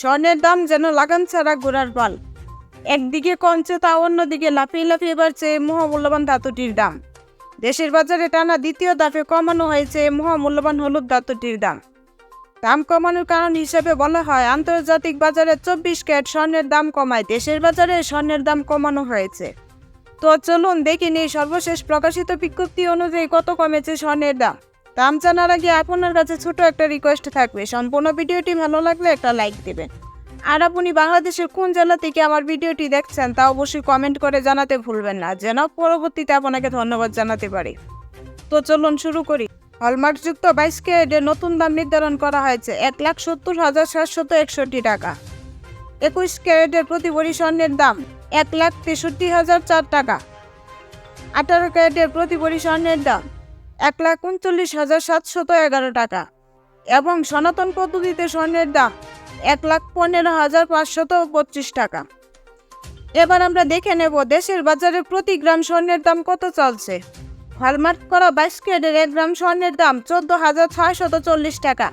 স্বর্ণের দাম যেন লাগান ছাড়া ঘোড়ার পাল একদিকে কমছে তা অন্যদিকে লাফিয়ে লাফিয়ে বাড়ছে মহামূল্যবান ধাতুটির দাম। দেশের বাজারে টানা দ্বিতীয় দাফে কমানো হয়েছে মহামূল্যবান হলুদ ধাতুটির দাম। দাম কমানোর কারণ হিসেবে বলা হয়, আন্তর্জাতিক বাজারে চব্বিশ ক্যারেট স্বর্ণের দাম কমায়, দেশের বাজারে স্বর্ণের দাম কমানো হয়েছে। তো চলুন দেখে নিই সর্বশেষ প্রকাশিত বিজ্ঞপ্তি অনুযায়ী কত কমেছে স্বর্ণের দাম। দাম জানার আগে আপনার কাছে ছোট একটা রিকোয়েস্ট থাকবে। সম্পূর্ণ ভিডিওটি ভালো লাগলে একটা লাইক দেবেন। আর আপনি বাংলাদেশের কোন জেলা থেকে আমার ভিডিওটি দেখছেন তা অবশ্যই কমেন্ট করে জানাতে ভুলবেন না। যেন পরবর্তীতে আপনাকে ধন্যবাদ জানাতে পারি। তো চলুন শুরু করি। হলমার্কযুক্ত বাইশ ক্যারেটের নতুন দাম নির্ধারণ করা হয়েছে এক লাখ সত্তর হাজার সাতশত একষট্টি টাকা। একুশ ক্যারেটের প্রতি ভরি স্বর্ণের দাম এক লাখ তেষট্টি হাজার চার টাকা। আঠারো ক্যারেটের প্রতি ভরি স্বর্ণের দাম এক লাখ উনচল্লিশ হাজার সাতশত এগারো টাকা এবং সনাতন পদ্ধতিতে স্বর্ণের দাম এক লাখ পনেরো হাজার পাঁচশত পঁচিশ টাকা। এবার আমরা দেখে নেব দেশের বাজারে প্রতি গ্রাম স্বর্ণের দাম কত চলছে। হলমার্ক করা বাইশ ক্যারেটের এক গ্রাম স্বর্ণের দাম চোদ্দ হাজার ছয়শত চল্লিশ টাকা।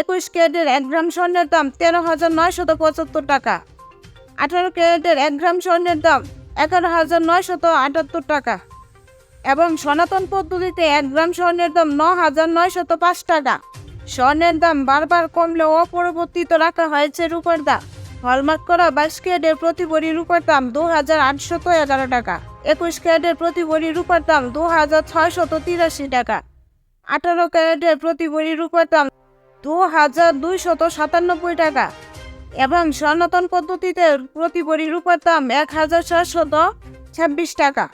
একুশ ক্যারেটের এক গ্রাম স্বর্ণের দাম তেরো হাজার নয়শত পঁচাত্তর টাকা। আঠারো ক্যারেটের এক গ্রাম স্বর্ণের দাম এগারো হাজার নয়শত আটাত্তর টাকা। এবং সনাতন পদ্ধতিতে এক গ্রাম স্বর্ণের দাম ন হাজার নয়শত পাঁচ টাকা। স্বর্ণের দাম বারবার কমলেও অপরিবর্তিত রাখা হয়েছে রূপের দাম। হলমার্ক করা বাইশ ক্যারেটের প্রতি ভরি রূপের দাম দু হাজার আটশত এগারো টাকা। একুশ ক্যারেটের প্রতি ভরি রূপের দাম দু হাজার ছয়শত তিরাশি টাকা। আঠারো ক্যারেটের প্রতি ভরি রূপের দাম দু হাজার দুইশত সাতানব্বই টাকা। এবং সনাতন পদ্ধতিতে প্রতি ভরি রূপের দাম এক হাজার সাতশত ছাব্বিশ টাকা।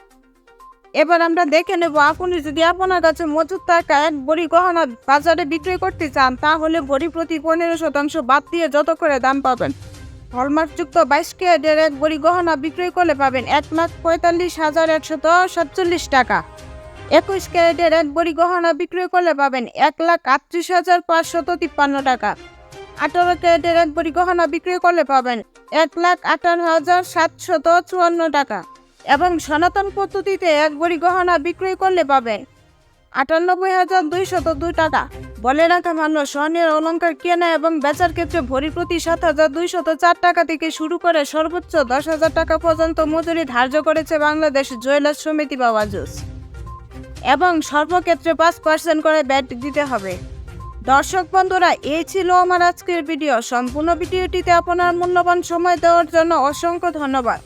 এবার আমরা দেখে নেব আপনি যদি আপনার কাছে মজুদ থাকা এক বড়ি গহনা বাজারে বিক্রি করতে চান, তাহলে বড়ি প্রতি পনেরো শতাংশ বাদ দিয়ে যত করে দাম পাবেন? হলমার্কযুক্ত বাইশ ক্যারেটের এক বড়ি গহনা বিক্রয় করলে পাবেন এক লাখ পঁয়তাল্লিশ হাজার একশত সাতচল্লিশ টাকা। একুশ ক্যারেটের এক বড়ি গহনা বিক্রয় করলে পাবেন এক লাখ আটত্রিশ হাজার পাঁচশত তিপ্পান্ন টাকা। আঠারো ক্যারেটের এক বড়ি গহনা বিক্রয় করলে পাবেন এক লাখ আঠারো হাজার সাতশত চুয়ান্ন টাকা। এবং সনাতন পদ্ধতিতে এক বড়ি গহনা বিক্রয় করলে পাবে আটানব্বই হাজার দুইশত দুই টাকা। বলে রাখা ভালো স্বর্ণের অলংকার কেনা এবং বেচার ক্ষেত্রে ভরি প্রতি সাত হাজার দুইশত চার টাকা থেকে শুরু করে সর্বোচ্চ দশ হাজার টাকা পর্যন্ত মজুরি ধার্য করেছে বাংলাদেশ জুয়েলার্স সমিতি বা ওয়াজুস এবং সর্বক্ষেত্রে পাঁচ পার্সেন্ট করে ব্যাট দিতে হবে। দর্শক বন্ধুরা, এই ছিল আমার আজকের ভিডিও। সম্পূর্ণ ভিডিওটিতে আপনার মূল্যবান সময় দেওয়ার জন্য অসংখ্য ধন্যবাদ।